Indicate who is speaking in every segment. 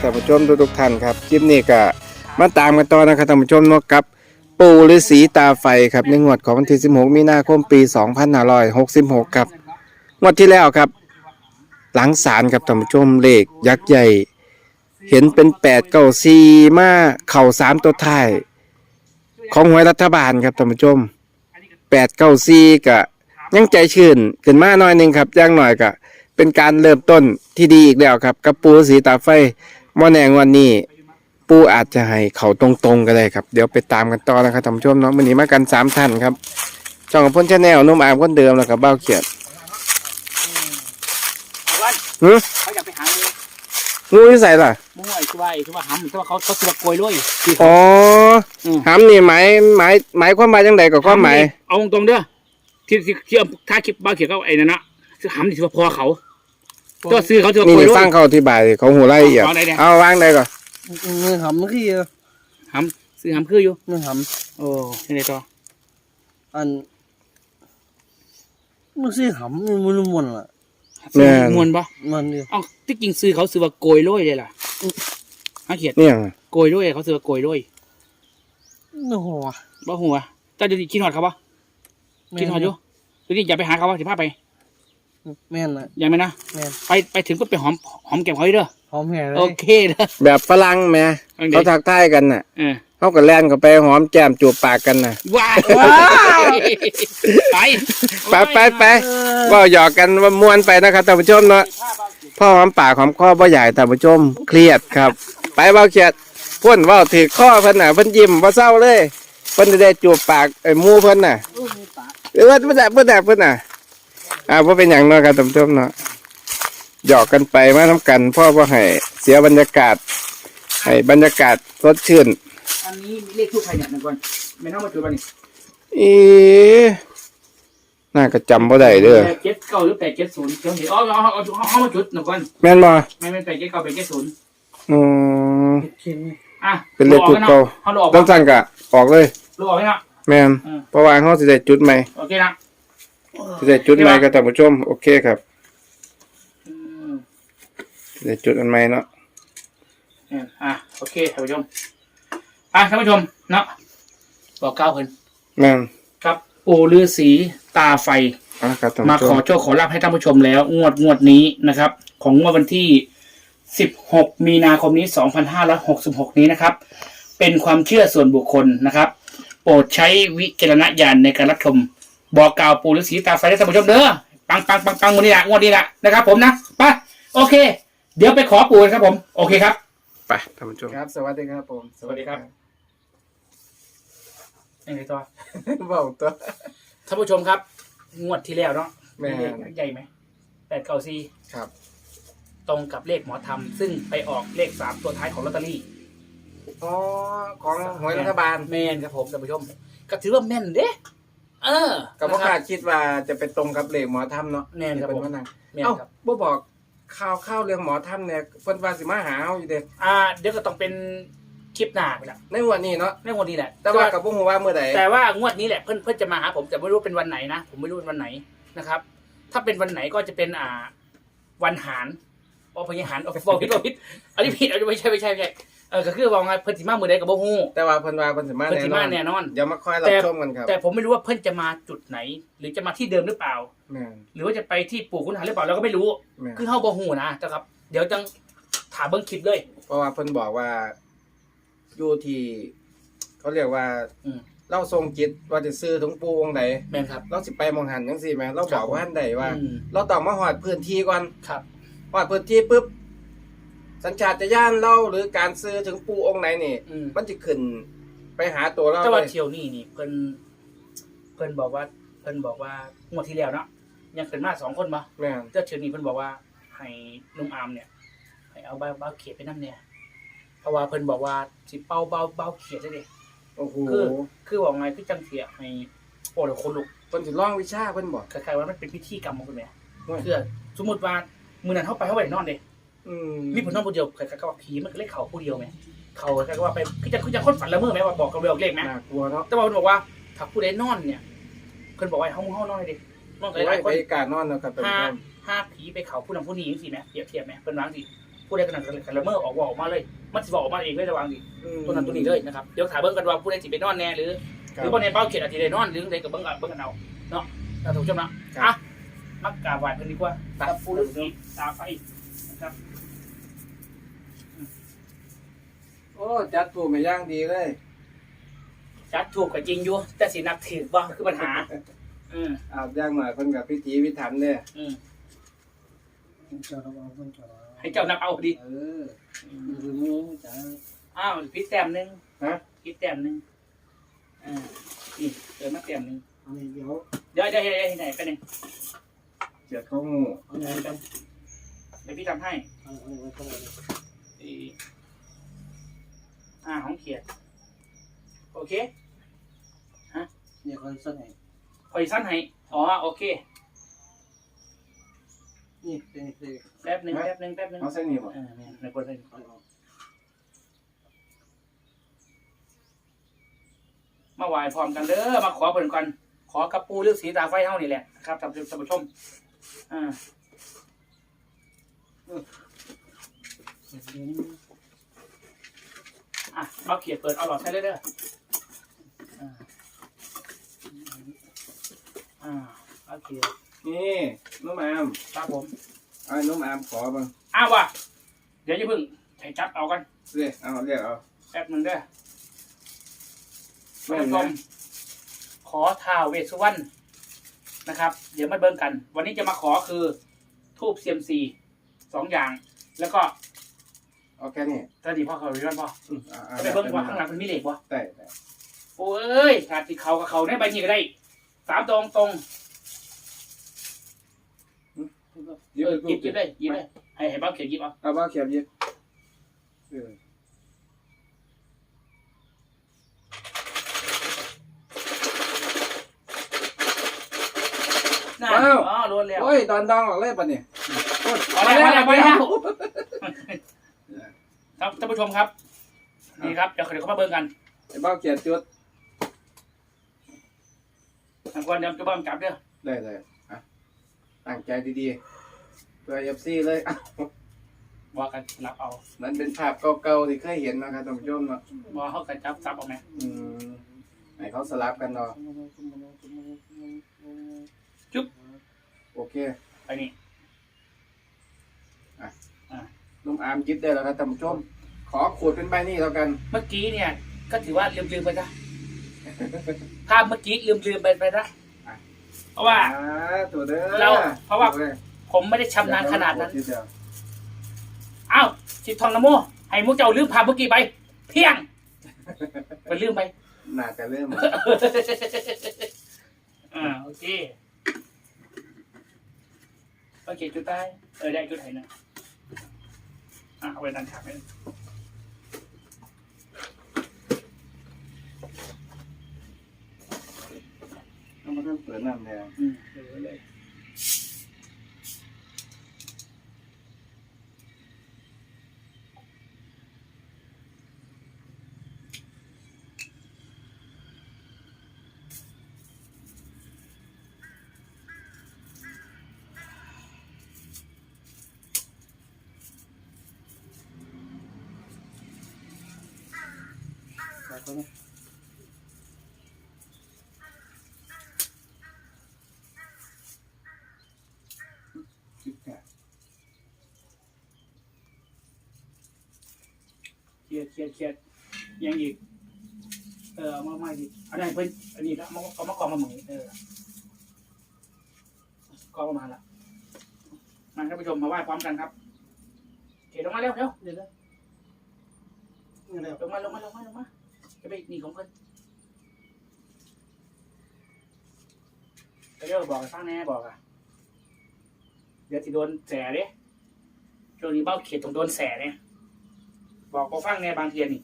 Speaker 1: ท่านผู้ชมทุกๆท่านครับคลิปนี้ก็มาตามกันต่อนะครับท่านผู้ชมเนาะกับ ปู่ฤาษีตาไฟครับในงวดของวันที่ 16 มีนาคมปี 2566 ครับงวดที่แล้วครับ หลังศาลครับท่านผู้ชมเลขยักษ์ใหญ่ เห็นเป็น8 9 4มาเข่า3ตัวท้าย ของหวยรัฐบาลครับท่านผู้ชม8 9 4ก็ยังใจชื่นขึ้นมาหน่อยหนึงครับย่างหน่อยก็เป็นการเริ่มต้นที่ดีอีกแล้วครับกับปูสีตาไฟ มอแนงวันนี้ ปูอาจจะให้เขาตรงๆก็ได้ครับ เดี๋ยวไปตามกันต่อนะครับท่านผู้ชมเนาะวันนี้มากันสามท่านครับช่องของพ่นชาแนลนุ่มอามคนเดิมแล้วกับเบ้าเขียด
Speaker 2: วัน
Speaker 1: หื
Speaker 2: เขาอยากไปหางู
Speaker 1: งูที่ใส่ล่ะ
Speaker 2: มั่วไอ้ที่ว่าไอ้ที่ว่าหำที่ว่าเขาเขาตัวโกยด้วยที่
Speaker 1: อ๋อ
Speaker 2: ม
Speaker 1: หำนี่หมายหมายหมายความหมายจังใดกับความหมาย
Speaker 2: เอาตรงๆเด้อที่ที่ที่เอาถ้าคลิปบ้าเขียวก็ไอ้นั่นนะคือหำที่ว่าพอเขา ตัวซื้อเขาตัว
Speaker 1: นี่
Speaker 2: โกย
Speaker 1: นี่
Speaker 2: ด้ว
Speaker 1: ฟั
Speaker 2: ย
Speaker 1: งเขาอธิบายเขาหูไล่ละเอียด
Speaker 2: เอาไหนเนี่ย
Speaker 1: เอาวางได้ก่อน
Speaker 3: เงินหำมันคือ
Speaker 2: หำซื้อหำคืออยู่
Speaker 3: เงินห
Speaker 2: โอ้ยังไงต่อำ
Speaker 3: อันมันคือหำมันมันมันล่ะ
Speaker 2: ซื้อมวนปะ
Speaker 3: มันเดียว
Speaker 2: เอ้าที่จริงซื้อเขาซื้อว่าโกยด้วยเลยล่ะฮะเขียด
Speaker 1: เนี่ย
Speaker 2: โกยด้วยเขาซื้อว่าโกยด้วย
Speaker 3: โอ้โห
Speaker 2: บ่หัวเจ้าจะคิดหอดเขาปะคิดหอดอยู่หรือนี่อย่าไปหาเขาปะสิพาไป
Speaker 3: แม่นน่ะ
Speaker 2: อย่าไหมนะ
Speaker 3: แม่น
Speaker 2: ไปไปถึงก็ไปหอมหอมแก้มเขาให้เด้อ
Speaker 3: หอมแห่เล
Speaker 2: โอยเคเด้อ
Speaker 1: แบบฝรั่งแหม่
Speaker 2: อันนี้
Speaker 1: เขาทักทายกันน่ะ
Speaker 2: เออ
Speaker 1: เขาก็แล่นเข้าไปหอมแก้มจูบปากกันน่ะ
Speaker 2: ว้ายไป
Speaker 1: ไปไปไปก็หยอกกันว่ามวนไปนะครับท่านผู้ชมเนาะพ่อหอมปากหอมคอบ่ใหญ่ท่านผู้ชมเครียดครับ ไปเบาเขียดพ่นเว่าถือข้อเพิ่นน่ะเพิ่นยิ้มบ่เศร้าเลยเพิ่นจะได้จูบปากไอ้หมูเพิ่นน่ะเออเพิ่นน่ะเพิ่นน่ะเพิ่นน่ะ อ่าบ่เป็นหยังเนาะครับท่านผู้ชมเนาะหยอกกันไปมาทำกันพ่อบ่ให้เสียบรรยากาศให้บรรยากาศสดชื่น
Speaker 2: อันนี้มีเลขทูกใครเนี่ยหนึ่งคนไม่ต้องมาจุดวันนี้
Speaker 1: อีน่าก็จำบ่ได้เด้อ
Speaker 2: แปดเจ็ดเก้าหรือแปดเจ็ดศูนย์เดี๋ยวเห็นอ๋อเอาเอาเอาเอามาจุดหนึ่งคน
Speaker 1: แม่นบ่
Speaker 2: ไม่ไม่แปดเจ็ดเก้าแปดเจ็ดศูนย์
Speaker 1: อืม
Speaker 2: อะ
Speaker 1: เป็นเลขทูปเก่า
Speaker 2: เขาหลอก
Speaker 1: ต้องสั่งกะออกเลย
Speaker 2: หลอกไหมเนาะ
Speaker 1: แม่น
Speaker 2: อืม
Speaker 1: เพราะว่าเขาสิได้จุดใหม่
Speaker 2: โอเคนะ
Speaker 1: สิได้จุดใหม่กับท่านผู้ชม โอเคครับ
Speaker 2: อืม
Speaker 1: สิได้จุดอันใหม่เนาะ
Speaker 2: เนี่ยอะโอเคท่านผู้ชมอะท่านผู้ชมเนาะบอกเก้าเพิ่น
Speaker 1: แม่น
Speaker 2: ครับปู่ฤาษีตาไฟ
Speaker 1: อะครับท่าน
Speaker 2: มา
Speaker 1: ผู้ช
Speaker 2: ขอ
Speaker 1: ม
Speaker 2: โชคขอลาภให้ท่านผู้ชมแล้ว งวดงวดนี้นะครับ ของงวดวันที่ 16 มีนาคมนี้ 2566 นี้นะครับ เป็นความเชื่อส่วนบุคคลนะครับ โปรดใช้วิจารณญาณในการรับชม บอกกล่าวปู่ฤาษีตาไฟให้ท่านผู้ชมเด้อปังปังปังปังวันนี้ละงวดนี้ละนะครับ ผมนะไปโอเค เดี๋ยวไปขอปู่กันครับผม โอเคครับ
Speaker 1: ไปท่านผู้ชม ครับ สวัสดีครับผม
Speaker 2: สวัสดีครับ ยังไงต่อ
Speaker 1: เว้าตัว
Speaker 2: ท่านผู้ชมครับ งวดที่แล้วเนาะ
Speaker 1: แม่
Speaker 2: เลขใหญ่ไหมแปดเก้าสี่
Speaker 1: ครับ
Speaker 2: ตรงกับเลขหมอธรรม ซึ่งไปออกเลขสามตัวท้ายของลอตเตอรี่
Speaker 1: อ๋อ ของหวยรัฐบาล
Speaker 2: แม่นครับผมท่านผู้ชม ก็ถือว่าแม่นเด้ เออ
Speaker 1: ก็บ่
Speaker 2: นะ
Speaker 1: คา
Speaker 2: รั
Speaker 1: ดคิดว่าจะไปตรงกับเลขหมอถ้ำเนาะ
Speaker 2: แม่นครับ
Speaker 1: เป็น
Speaker 2: ผม
Speaker 1: ว่านั่ง
Speaker 2: แม่น
Speaker 1: เอ้า
Speaker 2: ครับ
Speaker 1: บ่บอกข่าวข่าวเรื่องหมอถ้ำเนี่ยเพิ่นว่าสิมาหาเฮาอยู่เด้
Speaker 2: อ่า เดี๋ยวก็ต้องเป็นคลิปหน้าไปละ
Speaker 1: ในวันนี้เนาะ
Speaker 2: ในงวดนี้แหละ
Speaker 1: แต่ว่าก็บ่ฮู้ว่าเมื่อใด
Speaker 2: แต่ว่างวดนี้แหละเพื่อนเพื่อนจะมาหาผมแต่ไม่รู้เป็นวันไหนนะผมไม่รู้เป็นวันไหนนะครับ ถ้าเป็นวันไหนก็จะเป็นอ่า วันหารอ๋อพญหารเอาบอกผิดบอกผิดอันนี้ผิดอันนี้ไม่ใช่ไม่ใช่ไม่ใช่ เออก็คือว่าไงเพิ่นสิมามือใดกับโบฮู้
Speaker 1: แต่ว่าเพิ่นว่าเพิ่นสิมา
Speaker 2: เพิ่นสิมา
Speaker 1: แน่
Speaker 2: แน่
Speaker 1: นอน
Speaker 2: นอน
Speaker 1: เดี๋ยวมาคอยรับชมกันครับ
Speaker 2: แต่ผมไม่รู้ว่าเพิ่นจะมาจุดไหน หรือจะมาที่เดิมหรือเปล่า
Speaker 1: แม่น
Speaker 2: หรือว่าจะไปที่ปู่คุณหาหรือเปล่าเราก็ไม่รู้
Speaker 1: แม่น
Speaker 2: คือเฮาบ่ฮู้นะนะครับ เดี๋ยวจังถามเบิ่งคลิปเลย
Speaker 1: เพราะว่าเพิ่นบอกว่าอยู่ที่เขาเรียกว่า
Speaker 2: อืม
Speaker 1: เราทรงจิตว่าจะซื้อถึงปูองค์ใด
Speaker 2: แม่นครับ
Speaker 1: เราสิไปมองหันจังซี่แหมเรา
Speaker 2: ครับ
Speaker 1: อบกว่าอันใดว่า
Speaker 2: อืม
Speaker 1: เราต้องมาหอดพื้นที่ก่อน
Speaker 2: ครับ
Speaker 1: หอดพื้นที่ปุ๊บ สัญชาตญาณเราหรือการซื้อถึงปูองค์ไหนนี่
Speaker 2: อืม
Speaker 1: มันจะขึ้นไปหาตัวเรา
Speaker 2: แต่ว่า
Speaker 1: เลย
Speaker 2: เที่ยวนี้นี่เพิ่นเพิ่นบอกว่า เพิ่นบอกว่างวดที่แล้วเนาะยังเป็นมาสองคนบ่
Speaker 1: แม่น
Speaker 2: เจ้าเที่ยวนี้เพิ่นบอกว่าให้ลุงอามเนี่ย ให้เอาเบาเบาเขียดไปนํเนี่ยเพราะว่าเพิ่นบอกว่าสิเป่าเบาเบาเขียดได้เด้
Speaker 1: โอ้โห
Speaker 2: คือ คือบอกไงคือจังเสียให้โอ้เดี๋ยวคนลุก
Speaker 1: เพิ่นสิลองวิชาเพิ่นบอก
Speaker 2: คล้ายๆว่ามันเป็นพิธีกรรมของคุณแม่
Speaker 1: ว่า
Speaker 2: คือสมมติว่า มื้อนั้นเฮาไปเฮาไปนอนเด้
Speaker 1: อืม
Speaker 2: มีผู้นอนผู้เดียวคล้ายๆกับว่าผีมันก็เลยเข้าผู้เดียวแหมเขาคล้ายๆว่าไปคือจะคือจะคนฝันละเมอแหมว่าบอกกับเรื่องเลขแหม
Speaker 1: น่ากลัวเนาะ
Speaker 2: แต่ว่าเพิ่นบอกว่าถ้าผู้ใดนอนเนี่ยเพิ่นบอกว่าให้เฮาเฮานอนเลยดินอนกับห
Speaker 1: ไว้
Speaker 2: ลายๆค
Speaker 1: ไป
Speaker 2: น
Speaker 1: การนอนเนาะครับท่านผู้
Speaker 2: ห้า
Speaker 1: ชม
Speaker 2: ห้าผีไปเขาผู้นำผู้นี้จังซี่แหมเปรียบเทียบแหมเพิ่นวาจังซี่ผู้ใดกำลังกันละเมอออกว่าออกมาเลยมันสิบอกออกมาเองเลยระวังดิตัวนั้นตัวนี้เลยนะครับเดี๋ยวถามเบิ่งกันว่าผู้ใดสิไปนอนแน่หรือหรือบ่ในเป้าเขตอาทิตย์ได้นอนหรือใดก็เบิ่งกันเบิ่งกันเอาเนาะถ้าถูกจำนะครับ อะมักกราบไหว้เพิ่นดีกว่าตาปูฤาษีตาไฟนะครับ
Speaker 1: โอ้จัดถูกมาย่างดีเลย
Speaker 2: จัดถูกก็จริงอยู่แต่สินับถือบ่คือปัญหา อืม
Speaker 1: อาบย่างหน่อยเพิ่นกับพิธีพิถันเนี่ย
Speaker 2: อืม
Speaker 3: เจ้าเราเอาเพิ่นเจ้าเรา
Speaker 2: ให้เจ้านับเอาดี
Speaker 3: เออคือมึงจ้า
Speaker 2: อ้าวพิษแต้มหนึง
Speaker 1: ฮะ
Speaker 2: พิษแต้มหนึงอ่านี่เติมมาแต้มหนึง
Speaker 3: อันนี้เดี๋ยว
Speaker 2: เดี๋ยวเดี๋ยวเดี๋ยวเดี๋ยวไหนไปหนึ่ง
Speaker 1: เจ็ดข้าวหมู
Speaker 3: อันนี้กัน
Speaker 2: เดี๋ยวพี่ทำให้
Speaker 3: อันนี้ไว้ตรงนี้
Speaker 2: อี อ่าของเขียด โอเค
Speaker 3: เนี่ยคนสั่นให้
Speaker 2: คอยสั้นให้อ๋อโอเค
Speaker 3: นี่เป็นนี่
Speaker 2: แป๊บหนึ่งแป๊บหนึ่งแป๊บหนึ่ง
Speaker 1: เอาเส้นนี้บ่
Speaker 2: อ่าเนี่ยในคนเส้น
Speaker 3: เอาเอา
Speaker 2: มาไหว้พร้อมกันเด้อมาขอเพิ่นก่อนขอกับปูฤาษีตาไฟเฮานี่แหละนะครับท่านผู้ท่านผู้ชมอ่า
Speaker 3: เดี๋ยวนี้
Speaker 2: อะเอาเขียดเปิดเอาหลอดใช้เลยเด้ออ่าอ่าเอาเขียด
Speaker 1: นี่นุ่มอาม
Speaker 2: ครับผม
Speaker 1: เอานุ่มอามขอบ้าง
Speaker 2: อ้าวว่ะเดี๋ยวอย่าเพิ่งให้จับเอากัน
Speaker 1: เรียกเอาเรียกเอา
Speaker 2: แป๊บหนึงเด้อ
Speaker 1: แม่
Speaker 2: ท่าน
Speaker 1: น
Speaker 2: ผู้ช
Speaker 1: นะ
Speaker 2: มขอท้าวเวสสุวรรณนะครับ เดี๋ยวมาเบิ่งกัน วันนี้จะมาขอคือทูบเซียมซีสองอย่าง แล้วก็
Speaker 1: เอาแค่นี้
Speaker 2: ตอนนี้พ่อเขาเรียนพ่อ
Speaker 1: อืมอ่า
Speaker 2: จะไปเบิ่งว่าข้างหลังมันมีเหล็กวะ
Speaker 1: ได้ได้
Speaker 2: โอ้ยขาดติดเขากับเขาในใบนี้ก็ได้สามตรงตรง
Speaker 1: ยิบ
Speaker 2: เออหยิบหยิบเลยหยิบเลยให้ให้บ้าเขียนหยิบเอา
Speaker 1: เอาบ้าเขียบหยิบเออ
Speaker 2: น่าอ๋อโดนแล้ว
Speaker 1: โอ้ยดอนดองออกเลยปะเนี่ย
Speaker 2: พอแล้วพอแล้วพอแล้ว ครับท่านผู้ชมครับนี่ครับเดี๋ยวเดี๋ยวเขามาเบิ่งกัน
Speaker 1: ไอ้บ้าเขียบจุด
Speaker 2: ทางคนเดี๋ยวจะบ้ามจับเด้อ
Speaker 1: ได้เลยอะตั้งใจดีๆเพื่อเอฟซีเลยอะ
Speaker 2: ว่ากันรับเอา
Speaker 1: มันเป็นภาพเก่าๆที่เคยเห็นนะครับท่านผู้ชมเนาะ
Speaker 2: ว่าเขากันจับซับเอาไหม
Speaker 1: อืมให้เขาสลับกันเนาะ
Speaker 2: จุ๊บ
Speaker 1: โอเค
Speaker 2: ไปนี่
Speaker 1: นุ่มอามยิบได้แล้วครับท่านผู้ชม ขอขูดเป็นใบนี้แล้วกัน
Speaker 2: เมื่อกี้เนี่ย ก็ถือว่าลืมลืมๆไปนะภาพเมื่อกี้ลืมลืมๆไปไปนะเพราะว่า
Speaker 1: อ่ตัวเด้อ
Speaker 2: เราเพราะว่า
Speaker 1: ออ
Speaker 2: ผมไม่ได้ชำนาญขนาดนั้น
Speaker 1: เดี๋ยว
Speaker 2: อ้าวสิทองนะโม ให้มุกเจ้าลืมภาพเมื่อกี้ไป เพียงไปลืมไป
Speaker 1: น่าจะเริ่ม
Speaker 2: อ่าโอเค โอเคจุดใต้เออได้จุดไหนนะ อะเอาไปดันฉากไป
Speaker 1: ต้องมาเริ่มเปิดน้ำแดง
Speaker 2: อืมเออเลยเครีย ดเครียดเครียดยังอีก เออเอามาใหม่ดิอันนี้นเพิ่นอันนี้ละเอามาเอามากองมาเหมือนเออกองมาละมาท่านผู้ชมมาไหว้พร้อมกันครับเขียนลงมาเร็วเร็ว
Speaker 3: เดี๋ยวนะนี่แล้ว
Speaker 2: ลงมาลงมาลงมาลงมาจะไปหนีของเพิ่นไปเร็วบอกให้ฟังแน่บอกอะเดี๋ยวที่โดนแสเด้ช่วงนี้เบ้าเขียดต้องโดนแสเนี่ย บอกพอฟังแน่บางเทียนนี่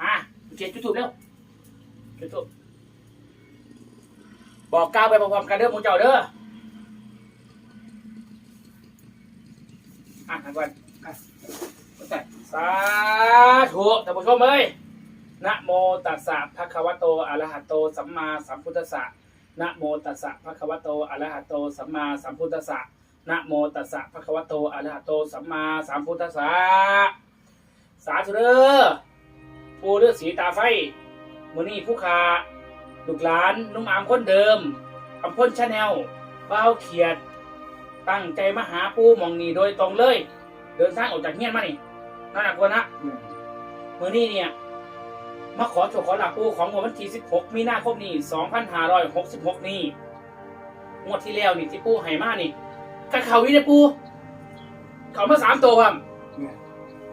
Speaker 2: มาเขียนจุดทูบเร็วจุดทูบบอกก้าวไปพร้อมๆกันเด้อหมูเจ้าเด้ออะทันวันสาธุท่านผู้ชมเอ้ยนะโมตัสสะภะคะวะโตอะระหะโต สัมมาสัมพุทธัสสะ นะโมตัสสะภะคะวะโตอะระหะโตสัมมาสัมพุทธัสสะนะโมตัสสะภะคะวะโตอะระหะโตสัมมาสัมพุทธัสสะสาธุเด้อปูฤาษีตาไฟมื้อนี้ผู้ขาลูกหลานนุ่มอามคนเดิมอำพลชาแนลเบ้าเขียด ตั้งใจมาหาปูหมองนี่โดยตรงเลย เดินทางออกจากเฮียนมานี่นั่นหนักกว่านะมือนี้เนี่ย มาขอโชคขอลาปูของวันที่ 16 มีนาคมนี้ 2566 นี้งวดที่แล้วนี่ที่ปูให้มานี่กะเขาวินะปู เขามาสามตัวครับ
Speaker 1: เนี่ย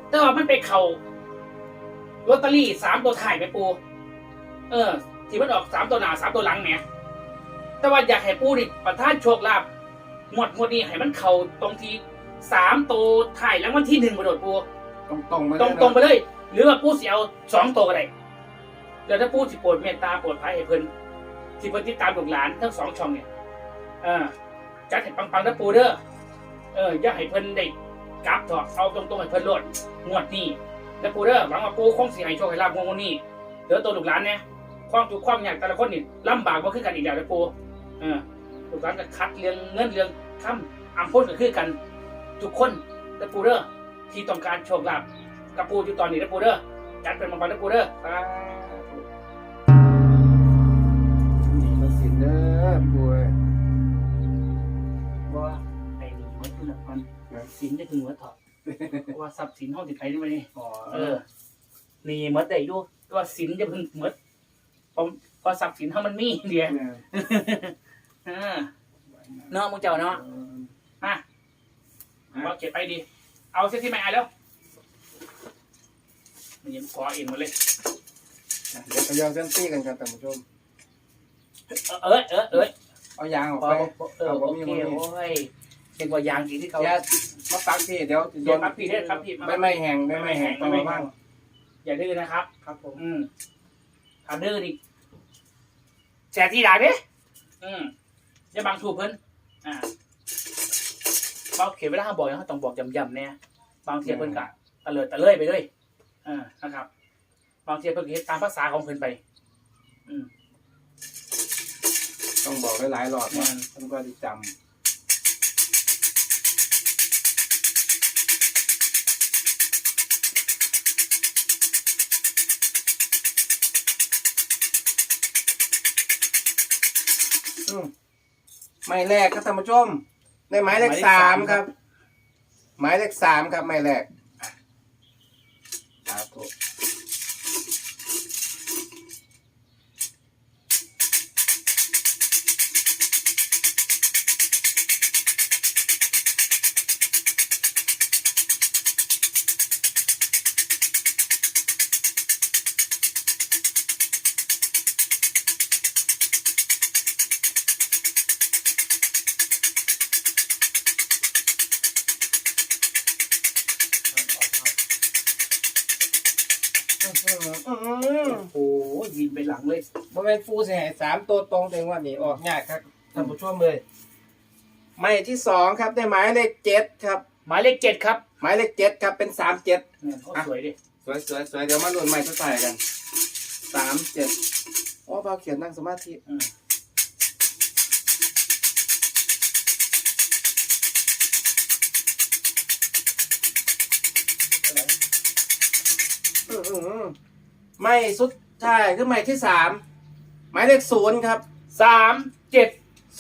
Speaker 2: แต่ว่ามันไปเขาลอตเตอรี่สามตัวถ่ายไปปู เออ ที่มันออกสามตัวหน้าสามตัวหลังเนี่ยแต่ว่าอยากให้ปูนี่ประทานโชคลาภงวดงวดนี้ให้มันเข่าตรงที่สามตัวถ่ายแล้ววันที่หนึ่งมาโดดปู
Speaker 1: ตรงตรงๆไป
Speaker 2: ตรงตรงๆไปเลย หรือว่าผู้สิเอาสองตัวก็ได้ เดี๋ยวถ้าผู้สิโปรดเมตตาโปรดภัยให้เพิ่นที่เพิ่นติดตามลูกหลานทั้งสองช่องเนี่ยเออจัดให้ปังๆนะปูเด้อเอออย่าให้เพิ่นได้กราบถอดเอาตรงๆให้เพิ่นโลดงวดนี้นะปูเด้อหวังว่าปูคงสิให้โชคให้ลาบงวดนี้เดี๋ยวตัวลูกหลานเนี่ยความทุกข์ความยากแต่ละคนนี่ลำบากบ่คือกันอีกแล้วนะปูเออลูกหลานก็คัดเรื่องเงินเรื่องคำอำพ้นก็คือกันทุกคนนะปูเด้อที่ต้องการโชคลาภกับปูอยู่ตอนนี้นะปูเด้อจัดเป็นบางวันนะปูเด้อ
Speaker 1: ป่วย
Speaker 2: เพราะว่าไอ้นี่มันคือแบบมันสินจะถึงหัวถอดเพราะว่าทรัพย์สินห้องติดไปนี่มานี่
Speaker 1: อ๋อ
Speaker 2: เออนี่หมดได้อยู่แต่ว่าสินจะเพิ่งหมดเพราะเพราะทรัพย์สินเฮามันมีเดียว
Speaker 1: เนี่ย
Speaker 2: อ่าเนาะมึงเจ้าเนาะอะเอาเก็บไปดี เอาเส้นที่ไม่อายแล้วมันยังขอเองหมาเลย
Speaker 1: เดี๋ยวไปยองเส้นตี้กันครับท่านผู้ชม
Speaker 2: เออเออเออ
Speaker 1: เอายางออก
Speaker 2: พอ
Speaker 1: ไป
Speaker 2: เออโอเคโอ้ยเป็นว่ายางดีที่เขา
Speaker 1: อย่ามาปักพี่เดี๋ยวจะโด
Speaker 2: เดี๋ยวนครับพี่เด้อครับพี่
Speaker 1: ไม่ไม่แห้งไม่ไม่แห้งต้องระวัง
Speaker 2: อย่าดื้อนะครับ
Speaker 1: ครับผม
Speaker 2: อืมถ้าดื้อนี่แจกที่ด่าเด้อืมอย่าบังถูกเพิ่นอ่าบางเขียนเวลาเขาบอกเขาต้องบอกยำๆเนี่ยบางเทียเพิ่นกะตะเลิดตะเลื่อยไปเลยอ่านะครับ บางเทียเพิ่นก็เฮ็ดตามภาษาของเพิ่นไป อืม
Speaker 1: ต้องบอกหลายๆรอบนะท่านก็จะจอืมไม้แรกครับท่านผู้ชมในไม้เลขสามครับไม้เลขสามครับไม้แรก
Speaker 2: โอ้โหยินไปหลังเลย
Speaker 1: บ่เป็นฟูเสียหายสามตัวตรงแต่ว่านี่ออกยากครับท่านผู้ชมเลยไม้ที่สองครับได้หมายเลขเจ็ดครับ
Speaker 2: หมายเลขเจ็ดครับ
Speaker 1: หมายเลขเจ็ดครับเป็นสามเจ็ด
Speaker 2: เนี่ยเขาสวยดิ
Speaker 1: สวยสวยสวยเดี๋ยวมาลุ้นไม้สุดท้ายกันสามเจ็ดโอ้เบาเขียนนั่งสมาธิ ไม้สุดท้ายคือไม้ที่สามหมายเลขศูนย์ครับ
Speaker 2: สามเจ็ด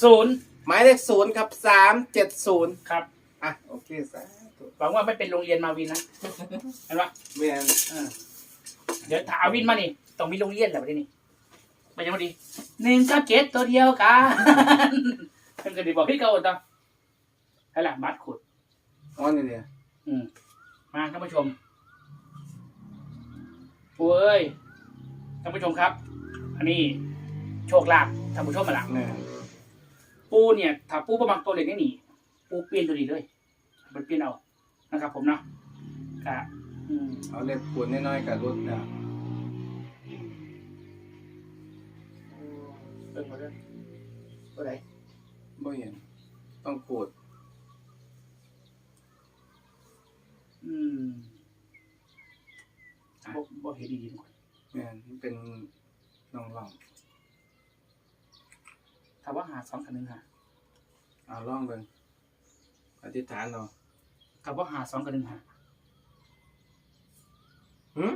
Speaker 2: ศูนย์
Speaker 1: หมายเลขศูนย์ครับสามเจ็ดศูนย์
Speaker 2: ครับ
Speaker 1: อะโอเคสาธุ
Speaker 2: หวังว่าไม่เป็นโรงเรียนมาวินนะเห็นปะ
Speaker 1: เมียน
Speaker 2: เออเดี๋ยวถ้าเอาวินมานี่ต้องมีโรงเรียนแหละประเด็นนี้ไม่ใช่พอดีหนึ่งกับเจ็ดตัวเดียวกันเพิ่นก็ดีบอกพี่เก่าต่อให้หลังบัตรขุด
Speaker 1: อ๋อนี่เนี่ย
Speaker 2: อืมมาท่านผู้ชม ปูเอ้ยท่านผู้ชมครับ อันนี้โชคลาภท่านผู้ชมมาละ
Speaker 1: เนี่ย
Speaker 2: ปูเนี่ยถ้าปูประมักตัวเล็กนี่หนีปูเปลี่ยนตัวนี้เลยมันเปลี่ยนเอานะครับ ผมเนาะกะอืม
Speaker 1: เอาเล็บขูดน้อยๆกับรุ่นนะ
Speaker 2: เบิ่งมาเด้อตัวไหน
Speaker 1: บ่เห็น ต้องขูด
Speaker 2: อืมบ่บ่ เห็นดีๆหน่อย
Speaker 1: แม่นมันเป็นน้องลอง
Speaker 2: ถามว่าหาสองกับหนึ่งหา
Speaker 1: เอาลองเบิ่งอธิษฐานเอา
Speaker 2: ถามว่าหาสองกับหนึ่งหา
Speaker 1: หืม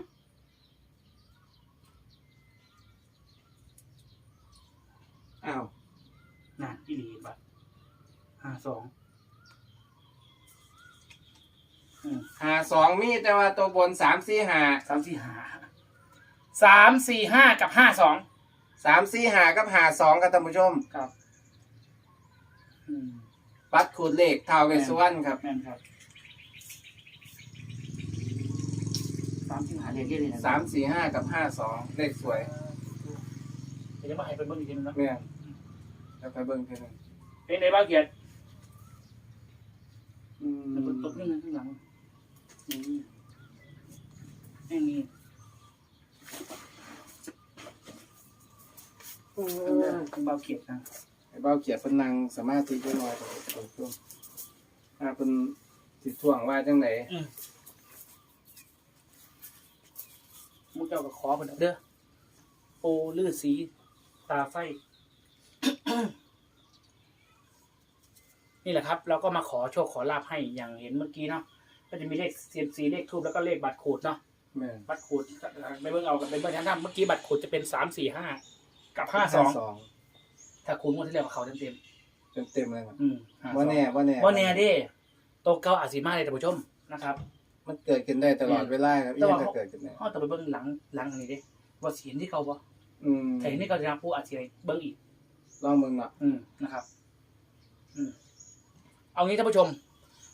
Speaker 1: อ้าว
Speaker 2: น่ะอีหลีบัตหาสอง อืม
Speaker 1: หาสองมีแต่ว่าตัวบนสามสี่หา
Speaker 2: สามสี่หาสามสี่ห้ากับห้าสอง
Speaker 1: สามสี่หากับหาสองครับท่านผู้ชม
Speaker 2: ครับ อืม
Speaker 1: ปัดขูดเลขท้าวเวสสุวรรณครับ
Speaker 2: แม่นครับสามสี่หาเรียนที่เลยนะ
Speaker 1: สามสี่ห้ากับห้าสองเลขสวย
Speaker 2: เดี๋ยวจะมาให้เป็นเบิ้งอีกทีนึงเนาะ
Speaker 1: แม่นแล้วไปเบิ่งเท่านั้น
Speaker 2: เป็นในบ้านเกียรติ
Speaker 1: อืม
Speaker 2: แต่เป็นตกนี่นะข้างหลังนี่ ไม่มีเป็นเบาเกียรตินะ
Speaker 1: ไอ้เบ้าเกียรติเพิ่นนั่งสมาธิจังหน่อยท่านผู้ชมถ้าเพิ่นสิท่วงว่าจังไหน
Speaker 2: มุกเจ้าก็ขอเพิ่นเด้อโอลือสี ตาไฟ นี่แหละครับ เราก็มาขอโชคขอลาบให้อย่างเห็นเมื่อกี้เนาะ ก็จะมีเลขเซียมซีเลขทูบแล้วก็เลขบัตรขูดเนาะ
Speaker 1: แม่น
Speaker 2: บัตรขูดไม่เบิ่งเอากับเป็นเบิ่งทั้งเมื่อกี้บัตรขูดจะเป็นสามสี่ห้ากับห้าสอง
Speaker 1: สอง
Speaker 2: ถ้าคูณงวดที่แล้วกับเขาเต็มเต็ม
Speaker 1: เต็มเต็มๆเลยครับ
Speaker 2: ๆอืม52
Speaker 1: ว่าแน่ว่าแน่
Speaker 2: ว่าแน่เด้โตะเก้าอาจสิมาเลยท่านผู้ชมนะครับ
Speaker 1: มันเกิดขึ้นได้ตลอดเวลาครับอี
Speaker 2: แต่
Speaker 1: หยั
Speaker 2: ว่า
Speaker 1: งก็เกิดขึ้นได้
Speaker 2: เขาต้องไปเบิ่งหลังหลังอันนี้เด้ว่าเสียงที่เขาบ่
Speaker 1: อืม
Speaker 2: แต่ที่เขาจะนำผู้อาจสิเบิ่งอีก
Speaker 1: ลองเบิ่งเนาะ
Speaker 2: อืมนะครับ อืมเอางี้ท่านผู้ชม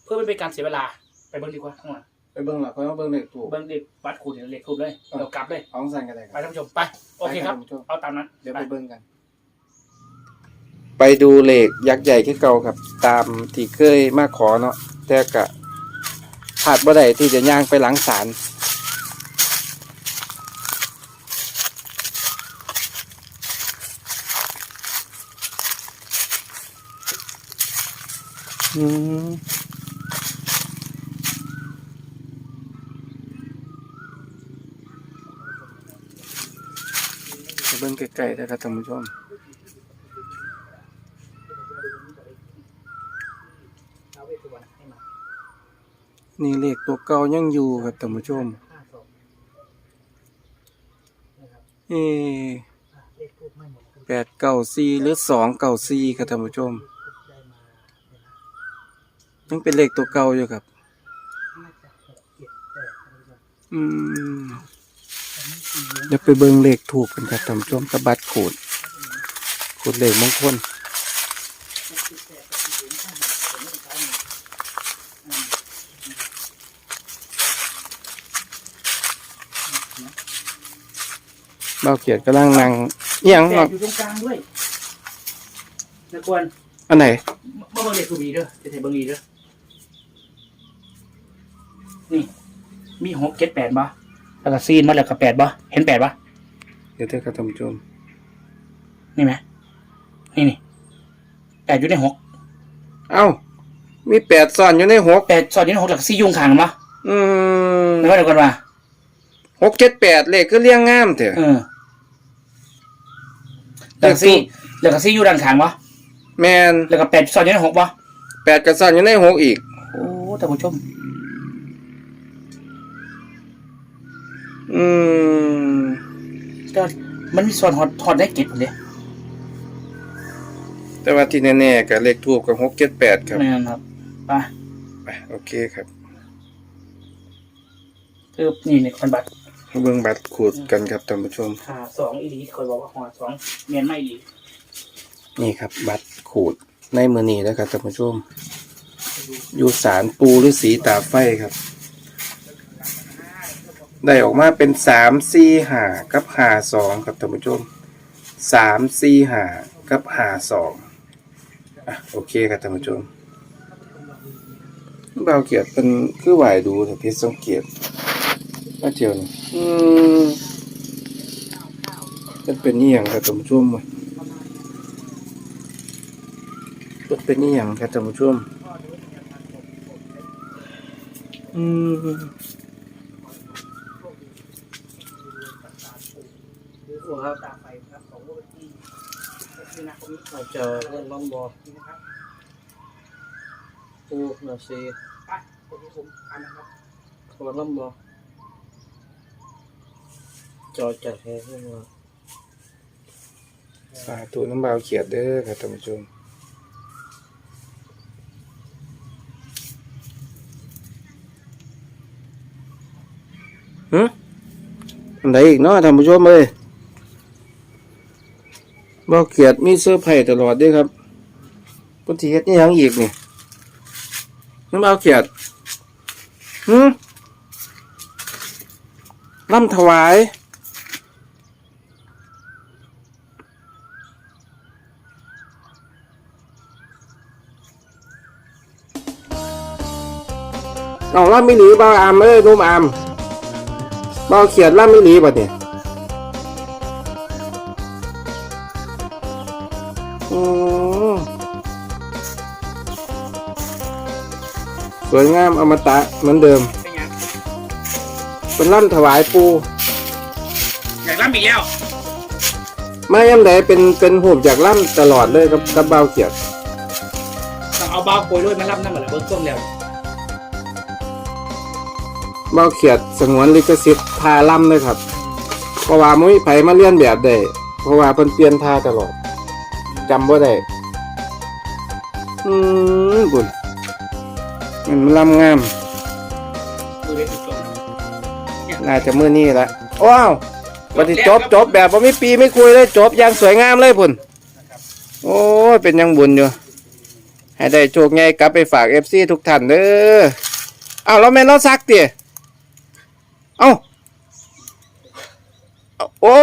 Speaker 2: เพื่อไม่เป็นการเสียเวลา ไปเบิ่งดีกว่าข้างหลัง
Speaker 1: ไปเบิ่งหลักเขาเบิ่งเลขถูก
Speaker 2: เบิ่งเด็กบัตรขูดเด็กทูบเลยเดี๋ยวกลับเลย
Speaker 1: เอาสั่นกันได้ค
Speaker 2: ไป
Speaker 1: รับ
Speaker 2: ท่านผู้ชมไปโอเคครับ
Speaker 1: ไปท่านผู้ชม
Speaker 2: เอาตามนั้น
Speaker 1: เดี๋ยว
Speaker 2: ไป
Speaker 1: ไปเบิ่งกัน ไปดูเลขยักษ์ใหญ่ที่เก่าครับ ตามที่เคยมาขอเนาะแต่กะขาดบ่ได้ที่จะย่างไปหลังศาลอืม ไกลๆนะครับท่านผู้ชมนี่เลขตัวเก่ายังอยู่ครับท่านผู้ชม
Speaker 2: นี่
Speaker 1: แปดเก่าซีหรือสองเก่าซีครับท่านผู้ชม
Speaker 2: ยั
Speaker 1: งเป็นเลขตัวเก่าอยู่ครับ อืม
Speaker 2: เหรียญ
Speaker 1: เดี๋ยวไปเบิ่งเลขถูกกันครับท่านผู้ชมกับบัตรขูดขูดเลขมงคล
Speaker 2: หกเจ็ดแปดกับสี่เหรียญข้างหนึ่งผมไม่ได้ใช้เนี่ยอืม
Speaker 1: เบาเขียดกำลังนั่งเอียง
Speaker 2: แป
Speaker 1: เนาะ
Speaker 2: ดอยู่ตรงกลางด้วยนะควร
Speaker 1: อันไหน
Speaker 2: เมื่อเบิ่งเลขทูบีเด้อจะใส่เบิ่งอีเด้อนี่ มีหกเจ็ดแปดบ่ แล้วก็ซีนมาแล้วก็แปดบ่เห็นแปดบ่
Speaker 1: เดี๋ยวเด้อครับท่านผู้ชม
Speaker 2: นี่ไหมนี่นี่แปดอยู่ในหก
Speaker 1: เอ้า มีแปดซ่อนอยู่ในหก
Speaker 2: แปดสอดอยู่ในหกแล้วก็ซียุงขางบ่
Speaker 1: อืม
Speaker 2: ไม่ว่าเดี๋ยวก่อนว่า
Speaker 1: หกเจ็ดแปดเลขคือเรียงงามเถอะ
Speaker 2: เออแล้วก็ซีแล้วก็ซีอยู่ด้านข้างบ่
Speaker 1: แมน
Speaker 2: แล้วก็แปดสอดอยู่ในหกบ่
Speaker 1: แปดก็ซ่อนอยู่ในหกอีก
Speaker 2: โอ้ท่านผู้ชม
Speaker 1: อืม
Speaker 2: ก็มันมีส่วนฮอตฮอตได้เก็บหมดเลย
Speaker 1: แต่ว่าที่แน่ๆกับเลขทูบกับหกเจ็ดแปดครับ
Speaker 2: แม่นครับไป
Speaker 1: ไปโอเคครับ
Speaker 2: คือนี่เนี่ยคนบัตร
Speaker 1: เบิ่งบัตรขูดกันครับท่านผู้ชม
Speaker 2: หาสองอีหลีคอยบอกว่าหอสองเมียนไม่อีหลี
Speaker 1: นี่ครับ บัตรขูดในมือนี้นะครับท่านผู้ชมอยู่สารปูหรือสีตาไฟครับ ได้ออกมาเป็นสามสี่หากับหาสองครับท่านผู้ชมสามสี่หากับหาสองอะโอเคครับท่านผู้ชมบ่าเกียรติเป็นคือไหวดูแต่เพชรสงเกียรติมาเที่ยวนี่อืมมันเป็นนี่อย่างครับท่านผู้ชมวะมันเป็นนี่อย่างครับท่านผู้ชมอืม
Speaker 3: ปูครับ
Speaker 2: ตาไฟครับของงวดวันที่6มีนาคมนี้
Speaker 3: เราจะเรื่องล้อมบอ
Speaker 2: นะครับ
Speaker 3: ปูหนาซี
Speaker 2: ไปผมผมอ่านนะครับ
Speaker 3: ขอล้อมบอจอจัดให้ขึ้นมา
Speaker 1: สาธุน้ำเบาเขียดเด้อครับท่านผู้ชมหือันใดอีกเนาะท่านผู้ชมเอ้ย เบาเขียดมีเสื้อไผ่ตลอดด้วยครับพุทธิเฮ็ดนี่ยังอีกนี่น้ำเบาเขียดหืมล่ำถวายน้องล่ำไม่หลีบ่าอามเอ้ยนุ่มอามบ่าเขียดล่ำไม่หลีบ่เนี่ย สวยงามอมตะเหมือนเดิม
Speaker 2: เป็นไง
Speaker 1: เป็นล่ำถวายปู
Speaker 2: อยากรับอีกแล้ว
Speaker 1: ไม่ย่ำใดเป็นเป็นหูบจากล่ำตลอดเลยกับกับบ่าวเขียด
Speaker 2: ต้องเอาเบาโกยด้วยมารับนั่นเหมือนเบิร์ต้นแล้ว
Speaker 1: บ่าวเขียดสงวนลิขสิทธิ์ทาล่ำเลยครับ เพราะว่าไม่มีไผมาเลียนแบบได้เพราะว่าเพิ่นเปลี่ยนท่าตลอดจำบ่ได้อืมบุญ มันลำงาม
Speaker 2: ดูเลยจบ
Speaker 1: น่าจะมื้อนี้ละว้าววันที่จบจบแบบว่าไม่ปีไม่คุยเลยจบอย่างสวยงามเลยพุ่นโอ้ยเป็นยังบุญอยู่ ให้ได้โชคใหญ่กลับไปฝากเอฟซีทุกท่านเด้ออ้าวแล้วแม่นเราซักเตี๋ยเอ้าเอาโอ้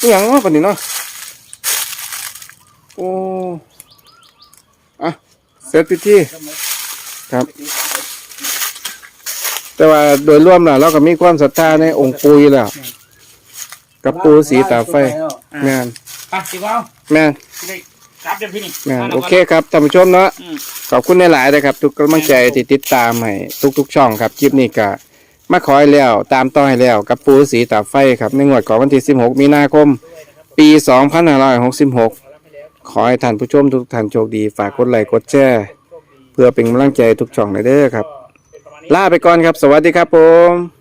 Speaker 1: อหย่างเนาะปานนี้เนาะโอ้อะเสร็จพิธี ครับ แต่ว่าโดยรวมแล้วเราก็มีความศรัทธาในองค์ปูอยู่แล้วกับปูสีตาไฟแม่น
Speaker 2: ไปสิว่า
Speaker 1: แม่น
Speaker 2: ได้รับเดี๋ยวพี่นี่
Speaker 1: แม่นโอเคครับท่านผู้ชมเนาะ
Speaker 2: อืม
Speaker 1: ขอบคุณหลายๆนะครับ ทุกกำลังใจที่ติดตามให้ทุกๆช่องครับคลิปนี้ก็มาขอให้แล้วตามต่อให้แล้วกับปูสีตาไฟครับในงวดของวันที่ 16 มีนาคม ปี 2566 ขอให้ท่านผู้ชมทุกท่านโชคดี ฝากกดไลค์กดแชร์เพื่อเป็นกำลังใจทุกช่องเลยเด้อครับ ลาไปก่อนครับ สวัสดีครับผม